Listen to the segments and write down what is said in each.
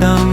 them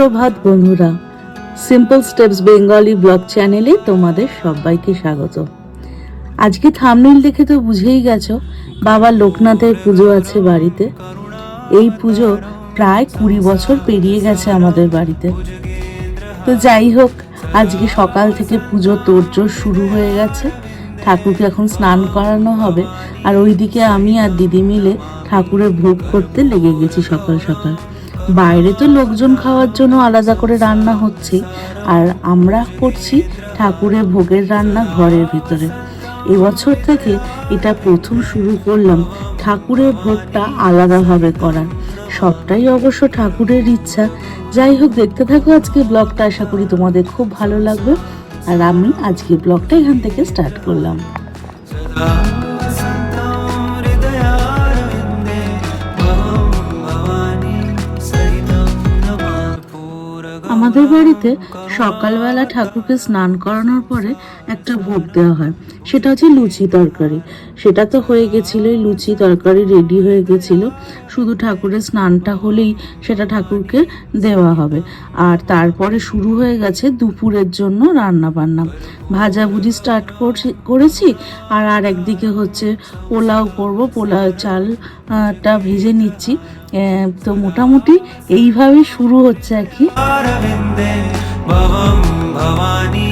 সুপ্রভাত বন্ধুরা। Simple steps Bengali blog চ্যানেলে তোমাদের সবাইকে স্বাগত। আজকে থামনেল দেখে তো বুঝেই গেছো, বাবা লোকনাথের পুজো আছে বাড়িতে। এই পুজো প্রায় কুড়ি বছর পেরিয়ে গেছে আমাদের বাড়িতে। তো যাই হোক, আজকে সকাল থেকে পুজো তোড়জোড় শুরু হয়ে গেছে। ঠাকুরকে এখন স্নান করানো হবে। আর ওইদিকে আমি আর দিদি মিলে ঠাকুরের ভোগ করতে লেগে গেছি সকাল সকাল। বাইরে তো লোকজন খাওয়ার জন্য আলাদা করে রান্না হচ্ছে, আর আমরা করছি ঠাকুরের ভোগের রান্না ঘরের ভিতরে। এবছর থেকে এটা প্রথম শুরু করলাম ঠাকুরের ভোগটা আলাদাভাবে করার। সবটাই অবশ্য ঠাকুরের ইচ্ছা। যাই হোক, দেখতে থাকো আজকে ব্লগটা, আশা করি তোমাদের খুব ভালো লাগবে। আর আমি আজকে ব্লগটা এখান থেকে স্টার্ট করলাম। আমাদের বাড়িতে সকালবেলা ঠাকুরকে স্নান করানোর পরে একটা ভোগ দেওয়া হয়। সেটা হচ্ছে লুচি তরকারি। সেটা তো হয়ে গেছিল লুচি তরকারি রেডি হয়ে গেছিল। শুধু ঠাকুরের স্নানটা হলেই সেটা ঠাকুরকে দেওয়া হবে। আর তারপরে শুরু হয়ে গেছে দুপুরের জন্য রান্না বান্না ভাজাভুজি স্টার্ট করেছি আর আর একদিকে হচ্ছে পোলাও করব। পোলাও চালটা ভেজে নিচ্ছি। তো মোটামুটি এইভাবে শুরু হচ্ছে আর কি। ভবানী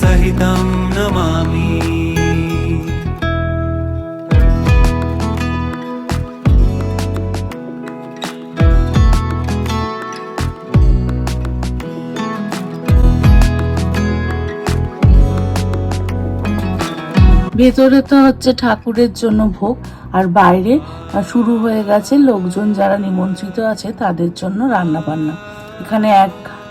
সহিতম। নমামি ভেতরে তো হচ্ছে ঠাকুরের জন্য ভোগ, আর বাইরে শুরু হয়ে গেছে লোকজন যারা নিমন্ত্রিত আছে তাদের জন্য রান্না বান্না এখানে এক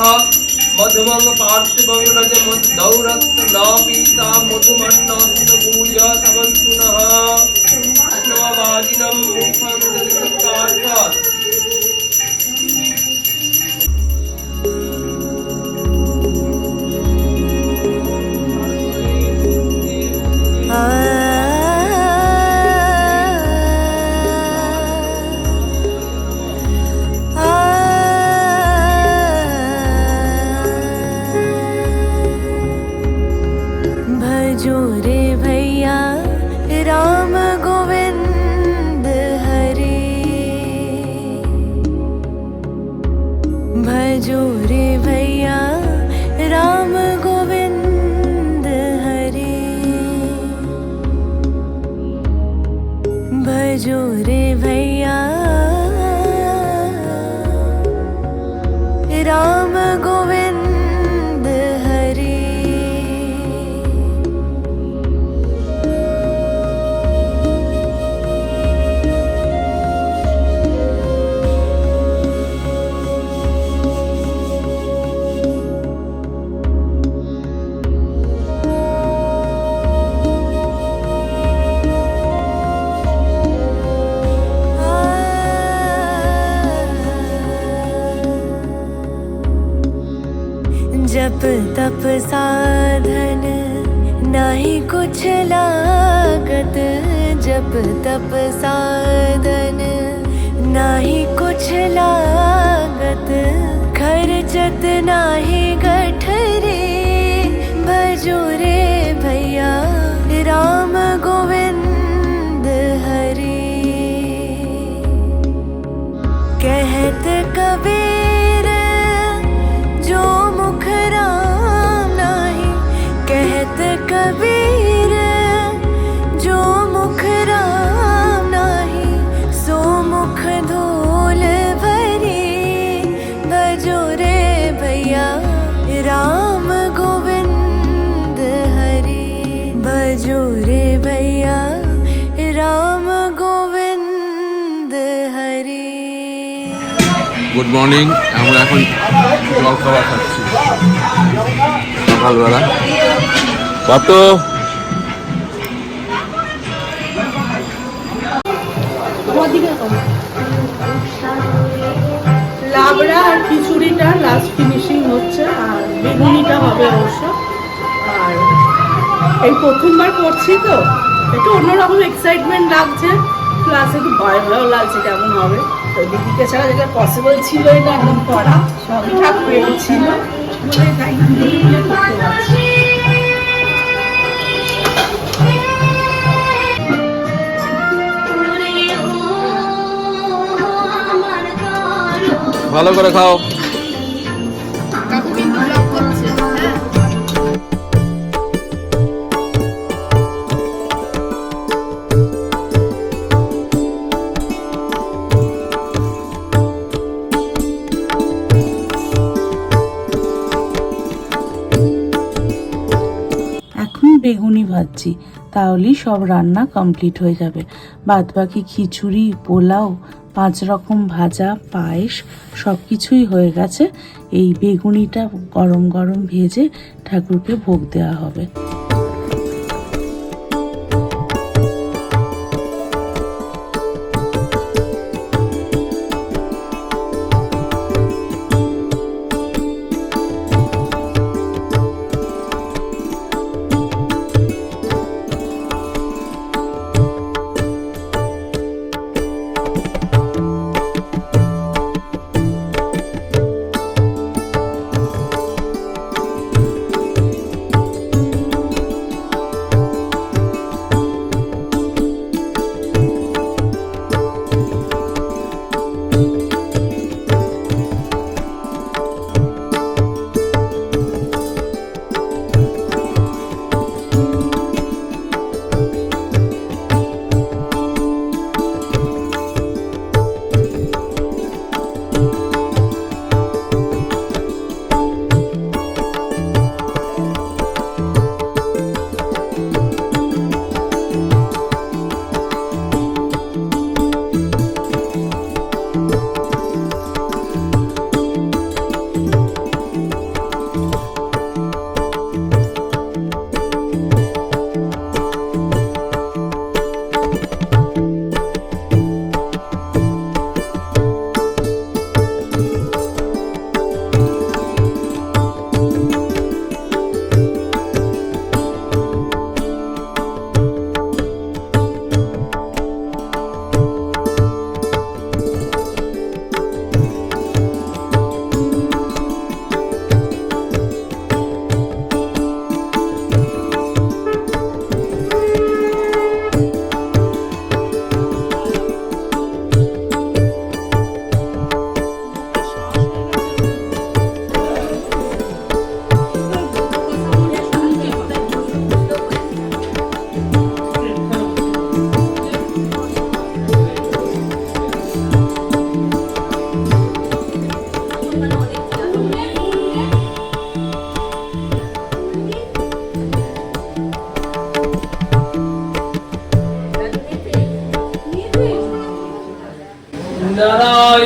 मधुमं पार्थिवयुरजमद्धौरस्त न पीता मधुमन्नास्तूय भजो रे भैया तप साधन नाही कुछ लागत। जप तप साधन नाही कुछ लागत। खर्चत नाही गठरे भजो रे भैया राम গুড মর্নিং আমরা এখন জল খাবার খাচ্ছি। সকালবেলা। কত লাবড়া আর খিচুড়িটা লাস্ট ফিনিশিং হচ্ছে আর বেগুনিটা হবে অবশ্য। আর এই প্রথমবার করছি তো। একটু অন্যরকম এক্সাইটমেন্ট লাগছে। প্লাস একটু ভয় ভয়ও লাগছে কেমন হবে। তো দিদিকে ছাড়া যেটা পসিবল ছিল এটা একদম করা সবই ঠাকুরের ছিল। ভালো করে খাও। বেগুনি ভাজছি, তাহলেই সব রান্না কমপ্লিট হয়ে যাবে। বাদ বাকি খিচুড়ি, পোলাও, পাঁচ রকম ভাজা, পায়েস সব কিছুই হয়ে গেছে। এই বেগুনিটা গরম গরম ভেজে ঠাকুরকে ভোগ দেওয়া হবে।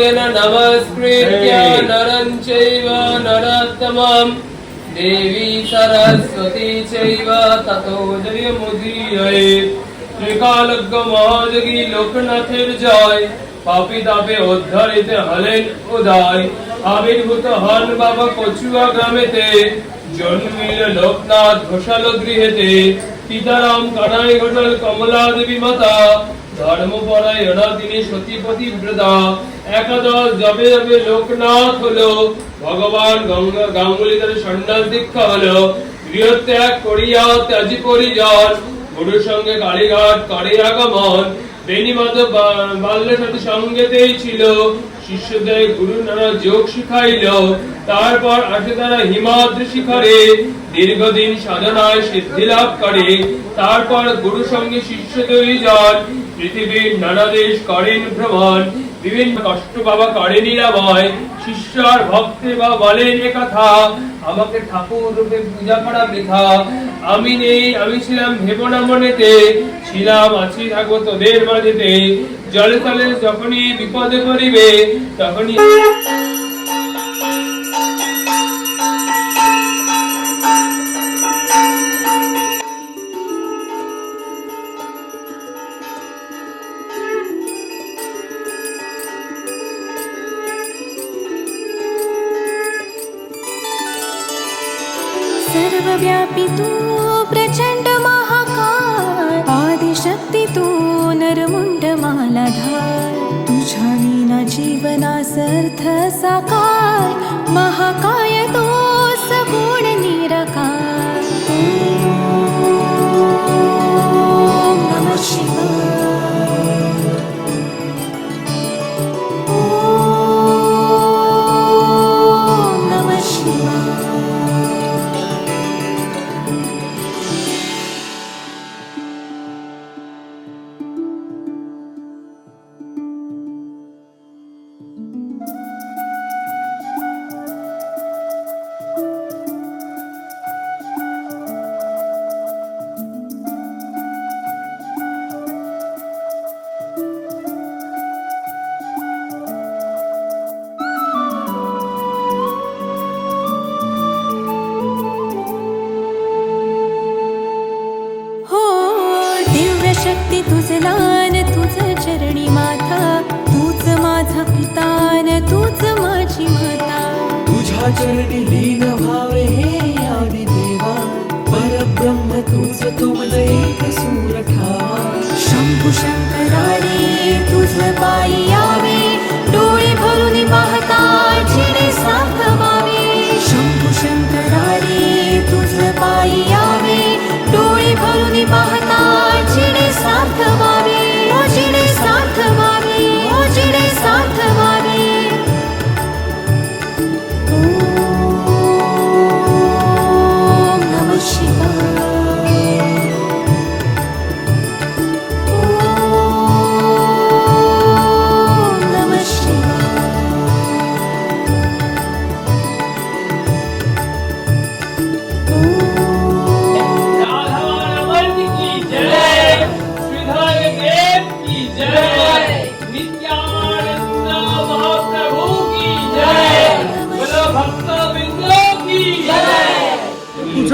नारायण नमस्कृत्य नरं चैव नरोत्तमं देवी सरस्वती चैव ततो जयमुदीरयेत् ত্রিকালজ্ঞ মহাযোগী লোকনাথের জয় পাপি তাপে উদ্ধারিতে হলেন উদয় আবির্ভূত হন বাবা কচুয়া গ্রামেতে জন্মিল লোকনাথ ঘোষাল গৃহেতে সীতারাম কানাই ঘোষাল কমলা দেবী মাতা ধর্মপরায়ণা সঙ্গেতেই ছিল। শিষ্যদের গুরু নানা যোগ শিখাইল। তারপর আসে তারা হিমাদ্রি শিখরে। দীর্ঘদিন সাধনায় সিদ্ধি লাভ করে। তারপর গুরু সঙ্গে শিষ্য দুইজন। পৃথিবীর নানা দেশ করেন ভ্রমণ, বিভিন্ন কষ্ট বাবা করে নিরাময় শিষ্য আর ভক্তে বা বলেন এ কথা, আমাকে ঠাকুর রূপে পূজা করা বৃথা। আমি নেই, আমি ছিলাম ভেবনা মনেতে, ছিলাম আছি থাকব তোদের মাঝেতে। জলে তলে যখনই বিপদে পড়িবে, তখনই व्यापि तचण्ड महाकाल आदिशक्ति तू तुझा विना जीवनासर्थ साकार महाकाय तो सगुण निरकार नमः शिवाय। విడిని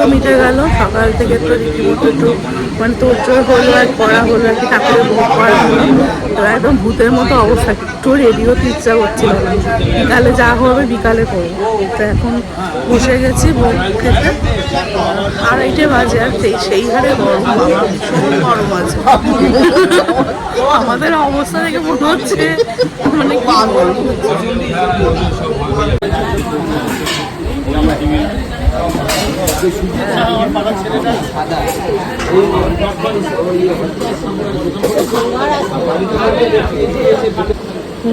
পুজো মিটে গেল, সকাল থেকে তো রীতিমতো একটু মানে তোর জোর হলো আর পড়া হলো আর কি ঠাকুরের ভোগ করা হলো। তো একদম ভূতের মতো অবস্থা, একটু রেডি হতে ইচ্ছা করছিল বিকালে যা হবে বিকালে করব। তো এখন বসে গেছি ভোগ খেতে। আড়াইটে বাজে আর সেই সেই হারে গরম গরম আছে। আমাদের অবস্থা দেখে মনে হচ্ছে মানে কি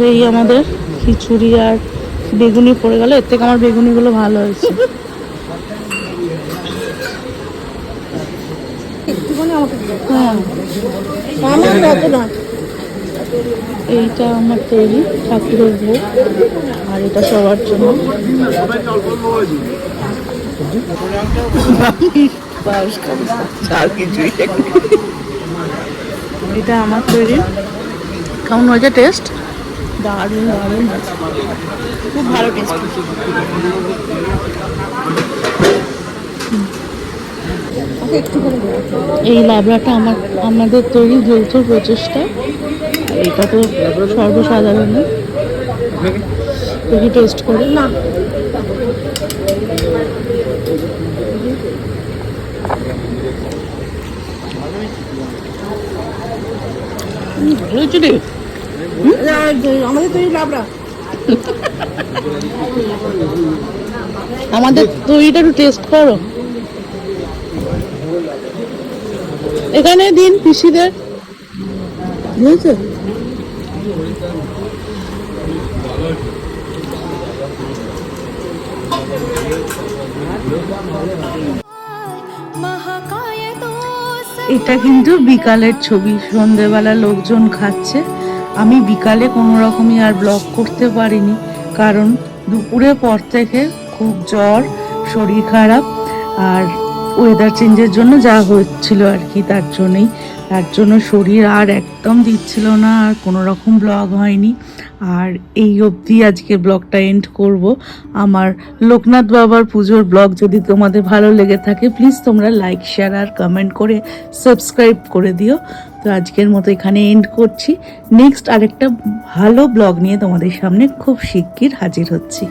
এই আমাদের খিচুড়ি আর বেগুনি পড়ে গেল। এর থেকে আমার বেগুনিগুলো ভালো হয়েছে। হ্যাঁ। এইটা আমার তৈরি ঠাকুরের ভোগ আর এটা সবার জন্য। এটা আমার তৈরি। কেমন হয়েছে টেস্ট দারুণ দারুণ। খুব ভালো টেস্ট এই লাবড়াটা আমার আমাদের তৈরি যৌথ প্রচেষ্টা। এটা তো সর্বসাধারণ টেস্ট করে। না লুচুরি আমাদের তৈরি লাবড়া। আমাদের তৈরিটা একটু টেস্ট করো। এখানে দিন পিসিদের। বুঝেছে এটা কিন্তু বিকালের ছবি। সন্ধেবেলা লোকজন খাচ্ছে। আমি বিকালে কোনো রকমই আর ব্লগ করতে পারিনি। কারণ দুপুরে পর থেকে খুব জ্বর, শরীর খারাপ, আর ওয়েদার চেঞ্জের জন্য যা হচ্ছিল আর কি, তার জন্যই। তার জন্য শরীর আর একদম দিচ্ছিল না, আর কোনো রকম ব্লগ হয়নি। আর এই অবধি আজকে ব্লগটা এন্ড করব। আমার লোকনাথ বাবার পুজোর ব্লগ যদি তোমাদের ভালো লেগে থাকে প্লিজ তোমরা লাইক শেয়ার আর কমেন্ট করে সাবস্ক্রাইব করে দিও। তো আজকের মতো এখানে এন্ড করছি। নেক্সট আরেকটা ভালো ব্লগ নিয়ে তোমাদের সামনে খুব শিগগির হাজির হচ্ছি।